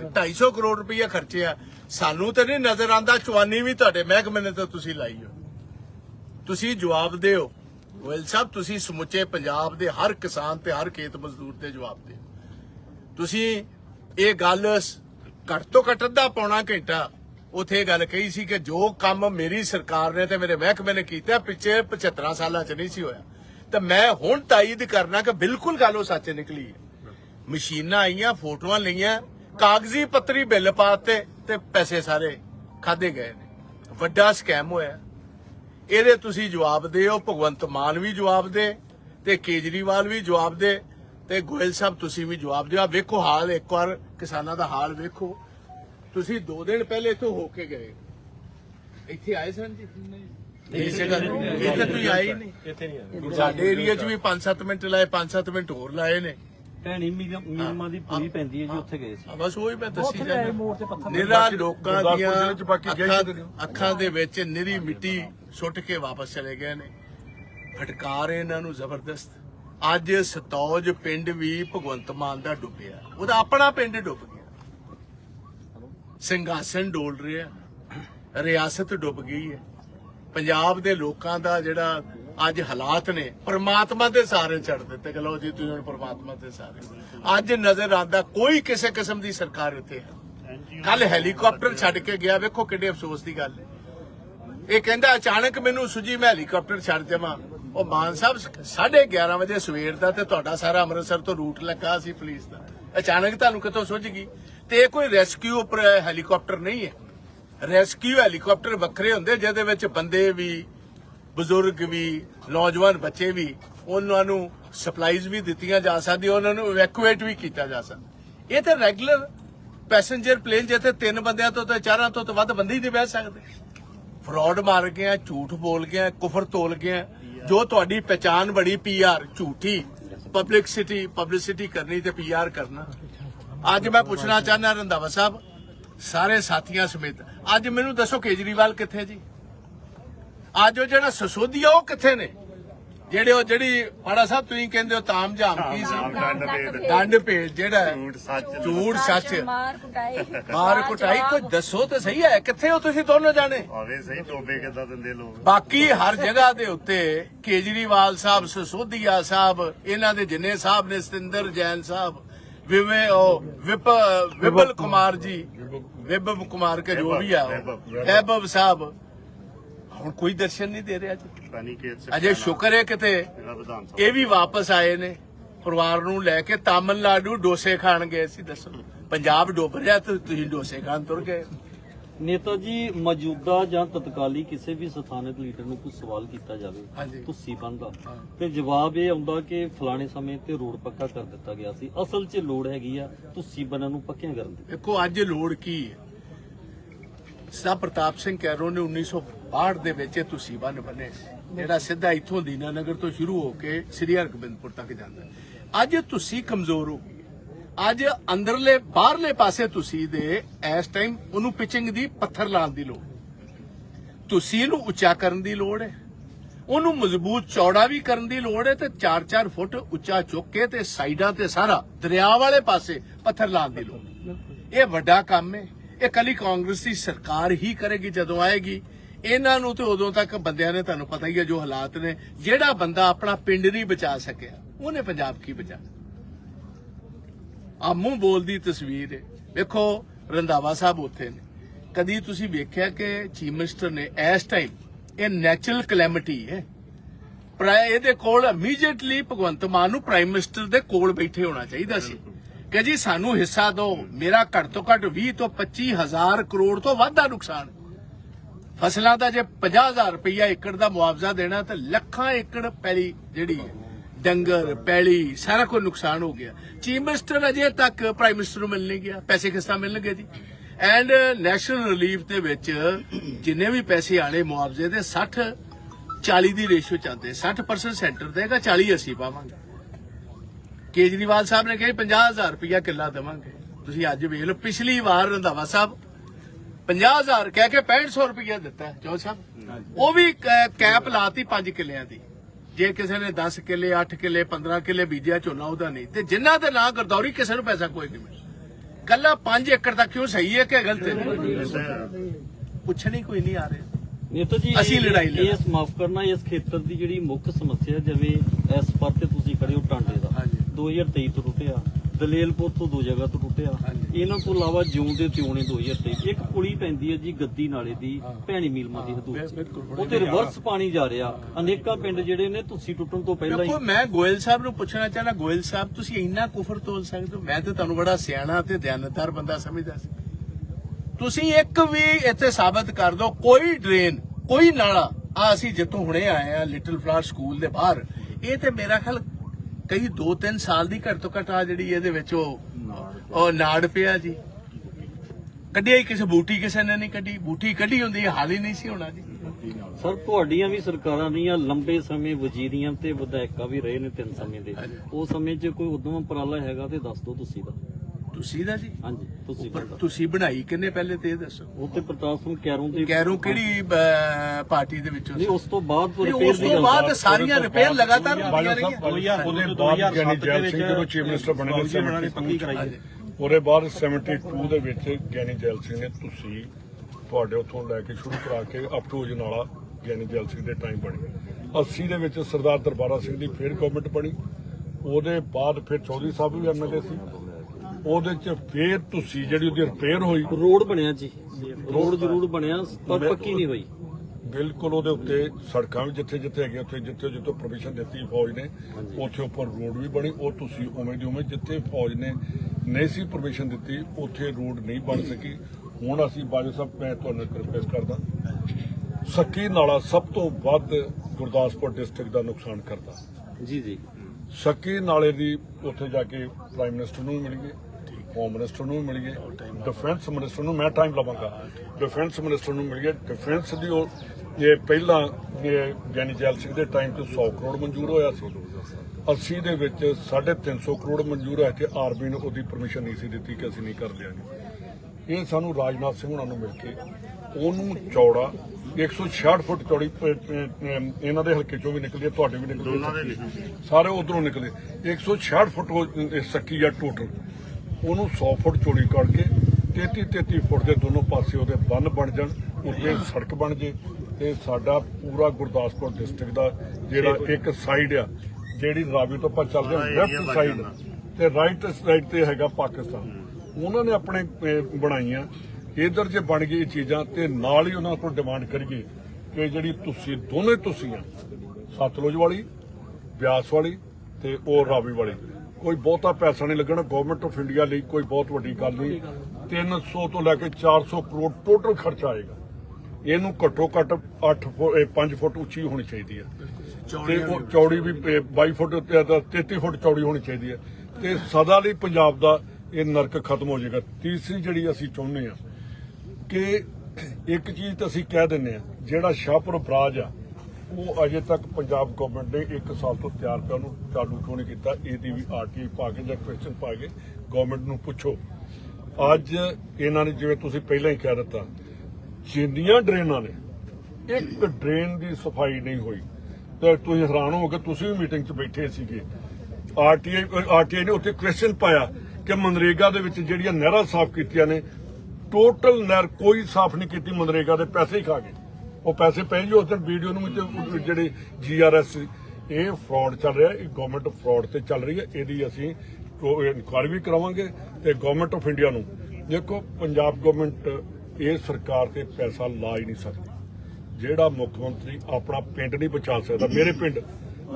250 ਕਰੋੜ ਰੁਪਈਆ ਖਰਚਿਆ ਸਾਨੂੰ ਤੇ ਨਹੀਂ ਨਜ਼ਰ ਆਂਦਾ ਚਵਾਨੀ ਵੀ ਤੁਹਾਡੇ ਮਹਿਕਮੇ ਨੇ ਤਾਂ ਤੁਸੀਂ ਲਾਈ ਹੋ ਤੁਸੀਂ ਜਵਾਬ ਦਿਓ। ਗੋਇਲ ਸਾਹਿਬ, ਤੁਸੀਂ ਸਮੁੱਚੇ ਪੰਜਾਬ ਦੇ ਹਰ ਕਿਸਾਨ ਤੇ ਹਰ ਖੇਤ ਮਜ਼ਦੂਰ ਤੇ ਜਵਾਬ ਦਿਓ। ਤੁਸੀਂ ਇਹ ਗੱਲ ਘੱਟ ਤੋਂ ਘੱਟ ਅੱਧਾ ਪੌਣਾ ਘੰਟਾ ਉਥੇ ਗੱਲ ਕਹੀ ਸੀ ਕਿ ਜੋ ਕੰਮ ਮੇਰੀ ਸਰਕਾਰ ਨੇ ਤੇ ਮੇਰੇ ਮਹਿਕਮੇ ਨੇ ਕੀਤਾ, ਪਿੱਛੇ 75 ਸਾਲਾਂ ਚ ਨਹੀਂ ਸੀ ਹੋਇਆ। ਤੇ ਮੈਂ ਹੁਣ ਤਾਇਦ ਕਰਨਾ ਕਿ ਬਿਲਕੁਲ ਗੱਲ ਉਹ ਸੱਚ ਨਿਕਲੀ ਹੈ। ਮਸ਼ੀਨਾਂ ਆਈਆਂ, ਫੋਟੋਆਂ ਲਈਆਂ ਕਾਗਜ਼ੀ ਪੱਤਰੀ ਬਿੱਲ ਪਾਤੇ ਤੇ ਪੈਸੇ ਸਾਰੇ ਖਾਦੇ ਗਏ ਨੇ। ਵੱਡਾ ਸਕੈਮ ਹੋਇਆ। ਇਹਦੇ ਤੁਸੀਂ ਜਵਾਬ ਦਿਓ ਭਗਵੰਤ ਮਾਨ ਵੀ ਜਵਾਬ ਦੇ ਤੇ ਕੇਜਰੀਵਾਲ ਵੀ ਜਵਾਬ ਦੇ ਤੇ ਗੋਇਲ ਸਾਹਿਬ ਤੁਸੀਂ ਵੀ ਜਵਾਬ ਦਿਓ। ਆ ਵੇਖੋ ਹਾਲ ਇੱਕ ਵਾਰ ਕਿਸਾਨਾਂ ਦਾ ਹਾਲ ਵੇਖੋ। ਤੁਸੀਂ 2 ਦਿਨ ਪਹਿਲੇ ਇੱਥੋਂ ਹੋ ਕੇ ਗਏ। ਇੱਥੇ ਆਏ ਸਨ ਜੀ? ਇਸ ਤੇ। ਇੱਥੇ ਤੁਸੀਂ ਆਏ ਨਹੀਂ। ਇੱਥੇ ਨਹੀਂ ਸਾਡੇ ਏਰੀਆ 'ਚ ਵੀ 5-7 ਮਿੰਟ ਲਾਏ 5-7 ਮਿੰਟ ਹੋਰ ਲਾਏ ਨੇ। ਭੈਣੀ ਮੀਨਮਾ ਦੀ ਪੂਰੀ ਪੈਂਦੀ ਹੈ ਜੀ ਉੱਥੇ ਗਏ ਸੀ। ਬਸ ਉਹੀ ਮੈਂ ਦੱਸੀ ਮੋੜ ਤੇ ਜਾਂਦਾ ਪੱਥਰ ਨਿਰਾ ਲੋਕਾਂ ਦੀਆਂ। ਅੱਖਾਂ ਦੇ ਵਿੱਚ ਨਿਰੀ ਮਿੱਟੀ ਸੁੱਟ ਕੇ ਵਾਪਸ ਚਲੇ ਗਏ ਨੇ। ਫਟਕਾਰ ਇਹਨਾਂ ਨੂੰ ਜ਼ਬਰਦਸਤ। ਅੱਜ ਸਤੌਜ ਪਿੰਡ ਵੀ ਭਗਵੰਤ ਮਾਨ ਦਾ ਡੁੱਬਿਆ। ਉਹਦਾ ਆਪਣਾ ਪਿੰਡ ਡੁੱਬ ਗਿਆ। ਸਿੰਘਾਸਨ ਡੋਲ ਰਿਹਾ। ਰਿਆਸਤ ਡੁੱਬ ਗਈ ਹੈ। ਪੰਜਾਬ ਦੇ ਲੋਕਾਂ ਦਾ ਜਿਹੜਾ ਅੱਜ ਹਾਲਾਤ ਨੇ ਪ੍ਰਮਾਤਮਾ ਦੇ ਸਾਰੇ ਛੱਡ ਦਿੱਤੇ। ਕਿ ਲਓ ਜੀ ਤੁਸੀਂ ਹੁਣ ਪ੍ਰਮਾਤਮਾ ਦੇ ਸਾਰੇ। ਅੱਜ ਨਜ਼ਰ ਆਉਂਦਾ ਕੋਈ ਕਿਸੇ ਕਿਸਮ ਦੀ ਸਰਕਾਰ ਇੱਥੇ ਹੈ। ਕੱਲ ਹੈਲੀਕਾਪਟਰ ਛੱਡ ਕੇ ਗਿਆ ਵੇਖੋ ਕਿੰਨੇ ਅਫਸੋਸ ਦੀ ਗੱਲ ਹੈ। ਇਹ ਕਹਿੰਦਾ ਅਚਾਨਕ ਮੈਨੂੰ ਸੁਜੀ ਮੈਂ ਹੈਲੀਕਾਪਟਰ ਛੱਡ ਜਾਵਾਂ। ਉਹ ਮਾਨ ਸਾਹਿਬ 11:30 ਵਜੇ ਸਵੇਰ ਦਾ ਤੇ ਤੁਹਾਡਾ ਸਾਰਾ ਅੰਮ੍ਰਿਤਸਰ ਤੋਂ ਰੂਟ ਲੱਗਾ ਸੀ ਪੁਲਿਸ ਦਾ। ਅਚਾਨਕ ਤੁਹਾਨੂੰ ਕਿੱਥੋਂ ਸੁੱਝ ਗਈ? ਤੇ ਇਹ ਕੋਈ ਰੈਸਕਿਊ ਉੱਪਰ ਹੈਲੀਕਾਪਟਰ ਨਹੀਂ ਹੈ। ਰੈਸਕਿਊ ਹੈਲੀਕਾਪਟਰ ਵੱਖਰੇ ਹੁੰਦੇ ਜਿਹਦੇ ਵਿੱਚ ਬੰਦੇ ਵੀ ਬਜ਼ੁਰਗ ਵੀ, ਨੌਜਵਾਨ ਬੱਚੇ ਵੀ, ਉਹਨਾਂ ਨੂੰ ਸਪਲਾਈਜ਼ ਵੀ ਦਿੱਤੀਆਂ ਜਾ ਸਕਦੀਆਂ, ਉਹਨਾਂ ਨੂੰ ਇਵੈਕੂਏਟ ਵੀ ਕੀਤਾ ਜਾ ਸਕਦਾ। ਇਹ ਤਾਂ ਰੈਗੂਲਰ ਪੈਸੇਂਜਰ ਪਲੇਨ ਜਿੱਥੇ ਤਿੰਨ ਬੰਦਿਆਂ ਤੋਂ ਤੇ ਚਾਰਾਂ ਤੋਂ ਤਾਂ ਵੱਧ ਬੰਦੇ ਹੀ ਨਹੀਂ ਬਹਿ ਸਕਦੇ। ਫਰਾਡ ਮਾਰ ਗਿਆ ਝੂਠ ਬੋਲ ਗਿਆ ਕੁਫਰ ਤੋਲ ਗਿਆ ਜੋ ਤੁਹਾਡੀ ਪਛਾਣ ਬੜੀ ਪੀਆਰ ਝੂਠੀ ਪਬਲਿਕਸਿਟੀ ਪਬਲਿਸਿਟੀ ਕਰਨੀ ਤੇ ਪੀਆਰ ਕਰਨਾ। ਅੱਜ ਮੈਂ ਪੁੱਛਣਾ ਚਾਹੁੰਦਾ ਰੰਧਾਵਾ ਸਾਹਿਬ, ਸਾਰੇ ਸਾਥੀਆਂ ਸਮੇਤ, ਅੱਜ ਮੈਨੂੰ ਦੱਸੋ ਕੇਜਰੀਵਾਲ ਕਿੱਥੇ ਜੀ? ਅੱਜ ਉਹ ਜਿਹੜਾ ਸਸੋਦੀਆ ਉਹ ਕਿੱਥੇ ਨੇ? ਜਿਹੜੇ ਉਹ ਜਿਹੜੀ ਪਾੜਾ ਸਾਹਿਬ ਤੁਸੀਂ ਕਹਿੰਦੇ ਹੋ ਤਾਮ ਜਾਮ ਕੀ ਸੀ? ਡੰਡ ਭੇਦ। ਜਿਹੜਾ। ਝੂਠ ਸੱਚ। ਝੂਠ ਸੱਚ ਮਾਰ ਕੁਟਾਈ। ਮਾਰ ਕੁਟਾਈ ਕੋਈ ਦੱਸੋ ਤਾਂ ਸਹੀ ਹੈ ਕਿੱਥੇ ਹੋ ਤੁਸੀਂ ਦੋਨੋਂ ਜਾਣੇ? ਆਵੇ ਸਹੀ ਟੋਬੇ ਕਿੱਦਾਂ ਦਿੰਦੇ ਲੋਕ। ਬਾਕੀ ਹਰ ਜਗ੍ਹਾ ਦੇ ਉੱਤੇ ਕੇਜਰੀਵਾਲ ਸਾਹਿਬ ਸਸੋਦੀਆ ਸਾਹਿਬ ਇਹਨਾਂ ਦੇ ਜਿੰਨੇ ਸਾਹਿਬ ਨੇ ਸਤਿੰਦਰ ਜੈਨ ਸਾਹਿਬ ਵਿਵੇ ਉਹ ਵਿਪ ਵਿਪਲ ਕੁਮਾਰ। ਜੀ ਵਿਭਵ ਕੁਮਾਰ ਕੇ ਜੋ ਵੀ ਆ। ਵੈਭਵ ਸਾਹਿਬ ਹੁਣ ਕੋਈ ਦਰਸ਼ਨ ਨਹੀਂ ਦੇ ਰਿਹਾ ਜੀ। ਪਤਾ ਨਹੀਂ ਕਿ ਅਜੇ ਸ਼ੁਕਰ ਹੈ ਕਿਤੇ ਜਿਹੜਾ ਵਿਧਾਨ ਸਭਾ ਇਹ ਵੀ ਵਾਪਸ ਆਏ ਨੇ ਪਰਿਵਾਰ ਨੂੰ ਲੈ ਕੇ ਤਾਮਿਲਨਾਡੂ ਡੋਸੇ ਖਾਣ ਗਏ ਸੀ ਦੱਸੋ। ਪੰਜਾਬ ਡੁੱਬ ਰਿਹਾ ਤੇ ਤੁਸੀਂ ਡੋਸੇ ਖਾਣ ਤੁਰ ਗਏ। ਨੇਤਾ ਜੀ ਮੌਜੂਦਾ ਜਾਂ ਤਤਕਾਲੀ ਕਿਸੇ ਵੀ ਸਥਾਨਕ ਲੀਡਰ ਨੂੰ ਕੋਈ ਸਵਾਲ ਕੀਤਾ ਜਾਵੇ। ਤੁਸੀਂ ਬੰਦਾ। ਤੇ ਜਵਾਬ ਇਹ ਆਉਂਦਾ ਕਿ ਫਲਾਣੇ ਸਮੇਂ ਤੇ ਰੋਡ ਪੱਕਾ ਕਰ ਦਿੱਤਾ ਗਿਆ ਸੀ। ਅਸਲ 'ਚ ਲੋੜ ਹੈਗੀ ਆ ਤੁਸੀਂ ਬੰਨਾਂ ਨੂੰ ਪੱਕਿਆਂ ਕਰਨ ਦੀ। ਦੇਖੋ ਅੱਜ ਲੋੜ ਕੀ ਹੈ? ਸਦਾ ਪ੍ਰਤਾਪ ਸਿੰਘ ਕੈਰੋ ਨੇ 1962 ਦੇ ਵਿੱਚ ਇਹ ਤੁਸੀਂ ਬੰਨ ਬਣੇ ਸੀ ਜਿਹੜਾ ਸਿੱਧਾ ਇੱਥੋਂ ਦੀਨਾਨਗਰ ਤੋਂ ਸ਼ੁਰੂ ਹੋ ਕੇ ਸ੍ਰੀ ਹਰਗੋਬਿੰਦਪੁਰ ਤੱਕ ਜਾਂਦਾ। ਅੱਜ ਤੁਸੀਂ ਕਮਜ਼ੋਰ ਹੋ ਗਏ। ਅੱਜ ਅੰਦਰਲੇ, ਬਾਹਰਲੇ ਪਾਸੇ ਤੁਸੀਂ ਦੇ ਇਸ ਟਾਈਮ ਉਹਨੂੰ ਪਿਚਿੰਗ ਦੀ ਪੱਥਰ ਲਾਉਣ ਦੀ ਲੋੜ। ਤੁਸੀਂ ਇਹਨੂੰ ਉੱਚਾ ਕਰਨ ਦੀ ਲੋੜ ਹੈ। ਉਹਨੂੰ ਮਜ਼ਬੂਤ ਚੌੜਾ ਵੀ ਕਰਨ ਦੀ ਲੋੜ ਹੈ ਤੇ 4-4 ਫੁੱਟ ਉੱਚਾ ਚੁੱਕ ਕੇ ਤੇ ਸਾਈਡਾਂ ਤੇ ਸਾਰਾ ਦਰਿਆ ਵਾਲੇ ਪਾਸੇ ਪੱਥਰ ਲਾਉਣ ਦੀ ਲੋੜ। ਇਹ ਵੱਡਾ ਕੰਮ ਹੈ। ਇਹ ਕਲੀ ਕਾਂਗਰਸ ਦੀ ਸਰਕਾਰ ਹੀ ਕਰੇਗੀ, ਜਦੋਂ ਆਏਗੀ। ਇਹਨਾਂ ਨੂੰ ਤੇ ਉਦੋਂ ਤੱਕ ਬੰਦਿਆਂ ਨੇ ਤੁਹਾਨੂੰ ਪਤਾ ਹੀ ਹੈ ਜੋ ਹਾਲਾਤ ਨੇ ਜਿਹੜਾ ਬੰਦਾ ਆਪਣਾ ਪਿੰਡ ਨਹੀਂ ਬਚਾ ਸਕਿਆ ਉਹਨੇ ਪੰਜਾਬ ਕੀ ਬਚਾਣਾ ਆ ਮੂੰਹ ਬੋਲਦੀ ਤਸਵੀਰ ਹੈ। ਵੇਖੋ ਰੰਧਾਵਾ ਸਾਹਿਬ ਉੱਥੇ ਨੇ। ਕਦੀ ਤੁਸੀਂ ਵੇਖਿਆ ਕਿ ਚੀਫ ਮਿਨਿਸਟਰ ਨੇ ਇਸ ਟਾਈਮ ਇਹ ਨੈਚੁਰਲ ਕਲੈਮਿਟੀ ਹੈ ਪ੍ਰਾਇ ਇਹਦੇ ਕੋਲ ਇਮੀਡੀਏਟਲੀ ਭਗਵੰਤ ਮਾਨ ਨੂੰ ਪ੍ਰਾਈਮ ਮਿਨਿਸਟਰ ਦੇ ਕੋਲ ਬੈਠੇ ਹੋਣਾ ਚਾਹੀਦਾ ਸੀ। ਕਿ ਜੀ ਸਾਨੂੰ ਹਿੱਸਾ ਦਿਓ ਮੇਰਾ ਘੱਟ ਤੋਂ ਘੱਟ 20 ਤੋਂ 25 ਹਜ਼ਾਰ ਕਰੋੜ ਤੋਂ ਵੱਧ ਦਾ ਨੁਕਸਾਨ। ਫਸਲਾਂ ਦਾ ਜੇ 50000 ਰੁਪਈਆ ਏਕੜ ਦਾ ਮੁਆਵਜ਼ਾ ਦੇਣਾ ਤਾਂ ਲੱਖਾਂ ਏਕੜ ਪੈਲੀ ਜਿਹੜੀ ਹੈ ਡੰਗਰ, ਪੈਲੀ, ਸਾਰਾ ਕੁਝ ਨੁਕਸਾਨ ਹੋ ਗਿਆ। ਚੀਫ ਮਿਨਿਸਟਰ ਅਜੇ ਤੱਕ ਪ੍ਰਾਈਮ ਮਿਨਿਸਟਰ ਨੂੰ ਮਿਲ ਨਹੀਂ ਗਿਆ। ਪੈਸੇ ਕਿਸ ਤਰ੍ਹਾਂ ਮਿਲਣਗੇ ਜੀ? ਐਂਡ ਨੈਸ਼ਨਲ ਰਿਲੀਫ ਦੇ ਵਿੱਚ ਜਿੰਨੇ ਵੀ ਪੈਸੇ ਆਲੇ ਮੁਆਵਜ਼ੇ ਦੇ 60 40 ਦੀ ਰੇਸ਼ੋ ਚੱਲਦੇ। 60% ਸੈਂਟਰ ਦੇਗਾ 40 ਅਸੀਂ ਪਾਵਾਂਗੇ। ਕੇਜਰੀਵਾਲ ਸਾਹਿਬ ਨੇ ਕਿਹਾ 50000 ਰੁਪਇਆ ਕਿੱਲਾ ਦੇਵਾਂਗੇ। ਤੁਸੀਂ ਅੱਜ ਵੇਖ ਲਓ, ਪਿਛਲੀ ਵਾਰ ਰੰਧਾਵਾ ਸਾਹਿਬ 50000 ਕਹਿ ਕੇ 6500 ਰੁਪਇਆ ਦਿੱਤਾ ਚੌ ਸਾਹਿਬ। ਉਹ ਵੀ ਕੈਪ ਲਾਤੀ 5 ਕਿੱਲਿਆਂ ਦੀ। ਜੇ ਕਿਸੇ ਨੇ 10 ਕਿੱਲੇ 8 ਕਿੱਲੇ 15 ਕਿੱਲੇ ਬੀਜਿਆ ਝੋਨਾ ਉਹਦਾ ਨਹੀਂ। ਤੇ ਜਿਨ੍ਹਾਂ ਦੇ ਨਾਂ ਗਰਦੌਰੀ ਕਿਸੇ ਨੂੰ ਪੈਸਾ ਕੋਈ ਨਹੀਂ ਮਿਲਦਾ ਕੱਲਾ 5 ਏਕੜ ਦਾ ਕਿਉਂ ਸਹੀ ਹੈ ਕਿ ਗਲਤ ਹੈ? ਪੁੱਛਣ ਕੋਈ ਨਹੀਂ ਆ ਰਿਹਾ। ਇਹ ਤਾਂ ਜੀ ਅਸੀਂ ਲੜਾਈ ਲੜਨਾ। ਇਸ ਮਾਫ ਕਰਨਾ ਇਸ ਖੇਤਰ ਦੀ ਜਿਹੜੀ ਮੁੱਖ ਸਮੱਸਿਆ ਜਿਵੇਂ ਇਸ ਪਰ ਤੇ ਤੁਸੀਂ ਖੜੇ ਹੋ ਟਾਂਡੇ ਦਾ। ਹਾਂਜੀ। 2023 ਤੋਂ ਟੁੱਟਿਆ। ਦਲੇਲਪੁਰ ਤੋਂ ਦੋ ਜਗ੍ਹਾ ਤੋਂ ਟੁੱਟਿਆ। ਇਹਨਾਂ ਤੋਂ ਇਲਾਵਾ ਜਿਉਂ ਦੇ ਤਿਉਣੇ 2023 ਇੱਕ ਪੁਲੀ ਪੈਂਦੀ ਹੈ ਜੀ ਗੱਦੀ ਨਾਲੇ ਦੀ ਭੈਣੀ ਮੀਲਮਾ ਦੀ ਹਦੂਦ 'ਚ। ਉੱਥੇ ਰਿਵਰਸ ਪਾਣੀ ਜਾ ਰਿਹਾ। ਅਨੇਕਾਂ ਪਿੰਡ ਜਿਹੜੇ ਨੇ ਤੁਸੀਂ ਟੁੱਟਣ ਤੋਂ ਪਹਿਲਾਂ ਦੇਖੋ ਹੀ ਮੈਂ ਗੋਇਲ ਸਾਹਿਬ ਨੂੰ ਪੁੱਛਣਾ ਚਾਹਨਾ ਗੋਇਲ ਸਾਹਿਬ ਤੁਸੀਂ ਇੰਨਾ ਕੁਫਰ ਤੋਲ ਸਕਦੇ ਹੋ? ਮੈਂ ਤਾਂ ਤੁਹਾਨੂੰ ਬੜਾ ਸਿਆਣਾ ਤੇ ਦਿਆਨਤਦਾਰ ਬੰਦਾ ਸਮਝਦਾ ਸੀ। ਤੁਸੀਂ ਇੱਕ ਵੀ ਇੱਥੇ ਸਾਬਤ ਕਰ ਦਿਓ ਕੋਈ ਡਰੇਨ ਕੋਈ ਨਾਲਾ। ਆ ਅਸੀਂ ਜਿੱਥੋਂ ਹੁਣੇ ਆਏ ਆ ਲਿਟਲ ਫਲਾਵਰ ਸਕੂਲ ਦੇ ਬਾਹਰ। ਇਹ ਤੇ ਮੇਰਾ ਖਿਆਲ ਕਈ 2-3 ਸਾਲ ਦੀ ਘੱਟ ਤੋਂ ਘੱਟ ਆ ਜਿਹੜੀ ਇਹਦੇ ਵਿੱਚ ਉਹ ਉਹ ਨਾੜ ਪਿਆ ਜੀ। ਕੱਢਿਆ ਹੀ ਕਿਸੇ ਬੂਟੀ ਕਿਸੇ ਨੇ ਨਹੀਂ ਕੱਢੀ। ਬੂਟੀ ਕੱਢੀ ਹੁੰਦੀ ਹਾਲ ਹੀ ਨਹੀਂ ਸੀ ਹੋਣਾ ਜੀ। ਸਰ ਤੁਹਾਡੀਆਂ ਵੀ ਸਰਕਾਰਾਂ ਦੀਆਂ ਲੰਬੇ ਸਮੇਂ ਵਜ਼ੀਰੀਆਂ ਤੇ ਵਿਧਾਇਕਾਂ ਵੀ ਰਹੇ ਨੇ ਤਿੰਨ ਸਮੇਂ ਦੇ। ਉਹ ਸਮੇਂ 'ਚ ਕੋਈ ਉਦਮ ਉਪਰਾਲਾ ਹੈਗਾ ਤੇ ਦੱਸ ਦਿਓ ਤੁਸੀਂ ਦਾ ਤੁਸੀਂ ਦਾ ਜੀ ਹਾਂਜੀ ਤੁਸੀਂ ਪਰ ਦਾ ਤੁਸੀਂ ਬਣਾਈ ਕਿੰਨੇ ਪਹਿਲੇ ਤੇ ਇਹ ਦੱਸੋ ਉਹ ਤੇ ਪ੍ਰਤਾਪ ਸਿੰਘ ਕੈਰੋਂ ਦੇ ਕੈਰੋ ਕਿਹੜੀ ਅਹ, ਪਾਰਟੀ ਦੇ ਵਿੱਚੋਂ ਨਹੀਂ ਉਸ ਤੋਂ ਬਾਅਦ ਨਹੀਂ, ਰਿਪੇਅਰ ਉਸ ਦੀ ਤੋਂ ਗੱਲ ਬਾਅਦ ਸਾਰੀਆਂ ਰਿਪੇਅਰ ਲਗਾਤਾਰ ਹੁੰਦੀਆਂ ਬਾਜਵਾ ਰਹੀਆਂ ਸਾਹਿਬ ਉਹਦੇ ਬਾਅਦ ਗਿਆਨੀ ਜੈਲ ਸਿੰਘ ਜਦੋਂ ਚੀਫ ਮਿਨਿਸਟਰ ਬਣੇ ਨੇ ਉਹਨਾਂ ਨੇ ਪੱਕੀ ਕਰਾਈ ਹੈ ਉਹਦੇ ਬਾਅਦ 72 ਦੇ ਵਿੱਚ ਗਿਆਨੀ ਜੈਲ ਸਿੰਘ ਨੇ ਤੁਸੀਂ ਤੁਹਾਡੇ ਉੱਥੋਂ ਲੈ ਕੇ ਸ਼ੁਰੂ ਕਰਾ ਕੇ ਅਪ ਟੂ ਜਨਾਲਾ ਗਿਆਨੀ ਜੈਲ ਸਿੰਘ ਦੇ ਟਾਈਮ ਬਣੀ 80 ਦੇ ਵਿੱਚ ਸਰਦਾਰ ਦਰਬਾਰਾ ਸਿੰਘ ਦੀ ਫੇਰ ਗਵਰਨਮੈਂਟ ਬਣੀ ਉਹਦੇ ਬਾਅਦ ਫਿਰ ਚੌਧਰੀ ਸਾਹਿਬ ਵੀ ਐਮਐਲਏ ਸੀ ਉਹਦੇ ਚ ਫੇਰ ਤੁਸੀਂ ਜਿਹੜੀ ਉਹਦੀ ਰਿਪੇਅਰ ਹੋਈ। ਰੋਡ ਬਣਿਆ ਜੀ। ਰੋਡ ਜ਼ਰੂਰ ਬਣਿਆ। ਪਰ ਪੱਕੀ ਨਹੀਂ ਹੋਈ। ਬਿਲਕੁਲ ਉਹਦੇ ਉੱਤੇ ਸੜਕਾਂ ਵੀ ਜਿੱਥੇ ਜਿੱਥੇ ਹੈਗੀਆਂ ਉੱਥੇ ਜਿੱਥੇ ਜਿੱਥੇ ਪਰਮਿਸ਼ਨ ਦਿੱਤੀ ਫੌਜ ਨੇ ਉੱਥੇ ਉੱਪਰ ਰੋਡ ਵੀ ਬਣੀ ਉਹ ਤੁਸੀਂ ਉਵੇਂ ਦੀ ਉਵੇਂ ਜਿੱਥੇ ਫੌਜ ਨੇ ਨਹੀਂ ਸੀ ਪਰਮਿਸ਼ਨ ਦਿੱਤੀ ਉੱਥੇ ਰੋਡ ਨਹੀਂ ਬਣ ਸਕੀ। ਹੁਣ ਅਸੀਂ ਬਾਜੋ ਸਾਹਿਬ ਮੈਂ ਤੁਹਾਨੂੰ ਰਿਕਵੈਸਟ ਕਰਦਾ। ਸੱਕੀ ਨਾਲਾ ਸਭ ਤੋਂ ਵੱਧ ਗੁਰਦਾਸਪੁਰ ਡਿਸਟ੍ਰਿਕਟ ਦਾ ਨੁਕਸਾਨ ਕਰਦਾ। ਜੀ ਜੀ। ਸੱਕੀ ਨਾਲੇ ਦੀ ਉੱਥੇ ਜਾ ਕੇ ਪ੍ਰਾਈਮ ਮਿਨਿਸਟਰ ਨੂੰ ਮਿਲ ਗਏ ਹੋਮ ਮਿਨਿਸਟਰ ਨੂੰ ਵੀ ਮਿਲ ਗਏ ਡਿਫੈਂਸ ਮਿਨਿਸਟਰ ਨੂੰ ਮੈਂ ਟਾਈਮ ਲਵਾਂਗਾ। ਡਿਫੈਂਸ ਮਿਨਿਸਟਰ ਨੂੰ ਮਿਲ ਗਏ ਡਿਫੈਂਸ ਦੀ ਉਹ ਇਹ ਪਹਿਲਾਂ ਇਹ ਗਿਆਨੀ ਜੈਲ ਸਿੰਘ ਦੇ ਟਾਈਮ ਤੇ 100 ਕਰੋੜ ਮਨਜ਼ੂਰ ਹੋਇਆ ਸੀ। 80 ਦੇ ਵਿੱਚ 350 ਕਰੋੜ ਮਨਜ਼ੂਰ ਹੋਇਆ ਕਿ ਆਰਮੀ ਨੇ ਉਹਦੀ ਪਰਮਿਸ਼ਨ ਨਹੀਂ ਸੀ ਦਿੱਤੀ ਕਿ ਅਸੀਂ ਨਹੀਂ ਕਰ ਲਿਆਂਗੇ ਇਹ ਸਾਨੂੰ ਰਾਜਨਾਥ ਸਿੰਘ ਉਹਨਾਂ ਨੂੰ ਮਿਲ ਕੇ ਉਹਨੂੰ ਚੌੜਾ 166 ਫੁੱਟ ਚੌੜੀ ਇਹਨਾਂ ਦੇ ਹਲਕੇ ਚੋਂ ਵੀ ਨਿਕਲੀ ਹੈ, ਤੁਹਾਡੇ ਵੀ ਨਿਕਲੀ ਦੋਨਾਂ ਦੇ ਹੈ, ਨਿਕਲੀ। ਸਾਰੇ ਉਧਰੋਂ ਨਿਕਲੇ। 166 ਫੁੱਟ ਸੱਕੀ ਆ ਟੋਟਲ ਉਹਨੂੰ 100 ਫੁੱਟ ਚੌੜੀ ਕਰਕੇ 33 33 ਫੁੱਟ ਦੇ ਦੋਨੋਂ ਪਾਸੇ ਉਹਦੇ ਬੰਨ ਬਣ ਜਾਣ ਉੱਤੇ ਸੜਕ ਬਣ ਜੇ ਤੇ ਸਾਡਾ ਪੂਰਾ ਗੁਰਦਾਸਪੁਰ ਡਿਸਟ੍ਰਿਕਟ ਦਾ ਜਿਹੜਾ ਇੱਕ ਸਾਈਡ ਆ ਜਿਹੜੀ ਰਾਵੀ ਤੋਂ ਆਪਾਂ ਚੱਲਦੇ ਹਾਂ ਲੈਫਟ ਸਾਈਡ। ਤੇ ਰਾਈਟ ਸਾਈਡ ਤੇ ਹੈਗਾ ਪਾਕਿਸਤਾਨ। ਉਹਨਾਂ ਨੇ ਆਪਣੇ ਬਣਾਈਆਂ। ਇਧਰ ਜੇ ਬਣ ਗਈ ਚੀਜ਼ਾਂ ਤੇ ਨਾਲ ਹੀ ਉਹਨਾਂ ਕੋਲ ਡਿਮਾਂਡ ਕਰੀਏ ਕਿ ਜਿਹੜੀ ਤੁਸੀਂ ਦੋਨੇ ਤੁਸੀਂ ਆ ਸਤਲੁਜ ਵਾਲੀ ਬਿਆਸ ਵਾਲੀ ਤੇ ਉਹ ਰਾਵੀ ਵਾਲੀ। ਕੋਈ ਬਹੁਤਾ ਪੈਸਾ ਨਹੀਂ ਲੱਗਣਾ। ਗਵਰਨਮੈਂਟ ਆਫ ਇੰਡੀਆ ਲਈ ਕੋਈ ਬਹੁਤ ਵੱਡੀ ਗੱਲ ਨਹੀਂ। 300 ਤੋਂ ਲੈ ਕੇ 400 ਕਰੋੜ ਟੋਟਲ ਖਰਚਾ ਆਏਗਾ। ਇਹਨੂੰ ਘੱਟੋ ਘੱਟ 8 ਫੁੱਟ 5 ਫੁੱਟ ਉੱਚੀ ਹੋਣੀ ਚਾਹੀਦੀ ਹੈ। ਤੇ ਉਹ ਚੌੜੀ ਵੀ ਇਹ 22 ਫੁੱਟ ਤੇ 33 ਫੁੱਟ ਚੌੜੀ ਹੋਣੀ ਚਾਹੀਦੀ ਹੈ। ਤੇ ਸਦਾ ਲਈ ਪੰਜਾਬ ਦਾ ਇਹ ਨਰਕ ਖਤਮ ਹੋ ਜਾਏਗਾ। ਤੀਸਰੀ ਜਿਹੜੀ ਅਸੀਂ ਚਾਹੁੰਦੇ ਆ ਕਿ ਇੱਕ ਚੀਜ਼ ਤਾਂ ਅਸੀਂ ਕਹਿ ਦਿੰਨੇ ਆ ਜਿਹੜਾ ਸ਼ਾਹਪੁਰ ਬਰਾਜ ਆ ਉਹ ਅਜੇ ਤੱਕ ਪੰਜਾਬ ਗਵਰਨਮੈਂਟ ਨੇ 1 ਸਾਲ ਤੋਂ ਤਿਆਰ ਪਿਆ ਉਹਨੂੰ ਚਾਲੂ ਕਿਉਂ ਨਹੀਂ ਕੀਤਾ? ਇਹਦੀ ਵੀ ਆਰਟੀਆਈ ਪਾ ਕੇ ਜਾਂ ਕੁਐਸਚਨ ਪਾ ਕੇ ਗਵਰਨਮੈਂਟ ਨੂੰ ਪੁੱਛੋ। ਅੱਜ ਇਹਨਾਂ ਨੇ ਜਿਵੇਂ ਤੁਸੀਂ ਪਹਿਲਾਂ ਹੀ ਕਹਿ ਦਿੱਤਾ, ਜਿੰਨੀਆਂ ਡਰੇਨਾਂ ਨੇ, ਇੱਕ ਡਰੇਨ ਦੀ ਸਫ਼ਾਈ ਨਹੀਂ ਹੋਈ। ਤੇ ਤੁਸੀਂ ਹੈਰਾਨ ਹੋਗੇ ਤੁਸੀਂ ਵੀ ਮੀਟਿੰਗ 'ਚ ਬੈਠੇ ਸੀਗੇ। ਆਰਟੀਆਈ ਆਰਟੀਆਈ ਨੇ ਉੱਥੇ ਕੁਐਸਚਨ ਪਾਇਆ ਕਿ ਮਨਰੇਗਾ ਦੇ ਵਿੱਚ ਜਿਹੜੀਆਂ ਨਹਿਰਾਂ ਸਾਫ਼ ਕੀਤੀਆਂ ਨੇ ਟੋਟਲ ਨਹਿਰ ਕੋਈ ਸਾਫ਼ ਨਹੀਂ ਕੀਤੀ, ਮਨਰੇਗਾ ਦੇ ਪੈਸੇ ਹੀ ਖਾ ਗਏ। ਉਹ ਪੈਸੇ ਪਏ ਜੀ ਉਸ ਦਿਨ ਵੀਡੀਓ ਨੂੰ ਵੀ ਤੇ ਜਿਹੜੇ ਜੀਆਰਐਸ ਇਹ ਫਰਾਡ ਚੱਲ ਰਿਹਾ, ਇਹ ਗਵਰਨਮੈਂਟ ਫਰਾਡ ਤੇ ਚੱਲ ਰਹੀ ਹੈ, ਇਹਦੀ ਅਸੀਂ ਇਨਕੁਆਇਰੀ ਵੀ ਕਰਾਵਾਂਗੇ ਤੇ ਗਵਰਨਮੈਂਟ ਆਫ ਇੰਡੀਆ ਨੂੰ। ਦੇਖੋ, ਪੰਜਾਬ ਗਵਰਨਮੈਂਟ ਇਹ ਸਰਕਾਰ ਤੇ ਪੈਸਾ ਲਾ ਹੀ ਨਹੀਂ ਸਕਦੀ। ਜਿਹੜਾ ਮੁੱਖ ਮੰਤਰੀ ਆਪਣਾ ਪਿੰਡ ਨਹੀਂ ਬਚਾ ਸਕਦਾ, ਮੇਰੇ ਪਿੰਡ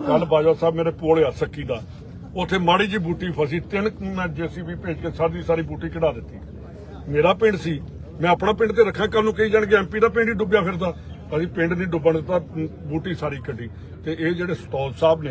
ਕੱਲ ਬਾਜਵਾ ਸਾਹਿਬ ਮੇਰੇ ਕੋਲ ਆ, ਸੱਕੀ ਦਾ। ਉੱਥੇ ਮਾੜੀ ਜੀ ਬੂਟੀ ਫਸੀ, ਤਿੰਨ ਕੁ ਮੈਂ ਜੀਸੀਬੀ ਭੇਜ ਕੇ ਸਾਰੀ ਸਾਰੀ ਬੂਟੀ ਕਢਾ ਦਿੱਤੀ। ਮੇਰਾ ਪਿੰਡ ਸੀ, ਮੈਂ ਆਪਣਾ ਪਿੰਡ ਤੇ ਰੱਖਾਂ ਕੱਲ ਨੂੰ ਕਹੀ ਜਾਣਗੇ ਐਮਪੀ ਦਾ ਪਿੰਡ ਹੀ ਡੁੱਬਿਆ ਫਿਰਦਾ। ਅਸੀਂ ਪਿੰਡ ਨਹੀਂ ਡੁੱਬਣ ਦਿੱਤਾ ਬੂਟੀ ਸਾਰੀ ਕੱਢੀ। ਤੇ ਇਹ ਜਿਹੜੇ ਸਤੌਲ ਸਾਹਿਬ ਨੇ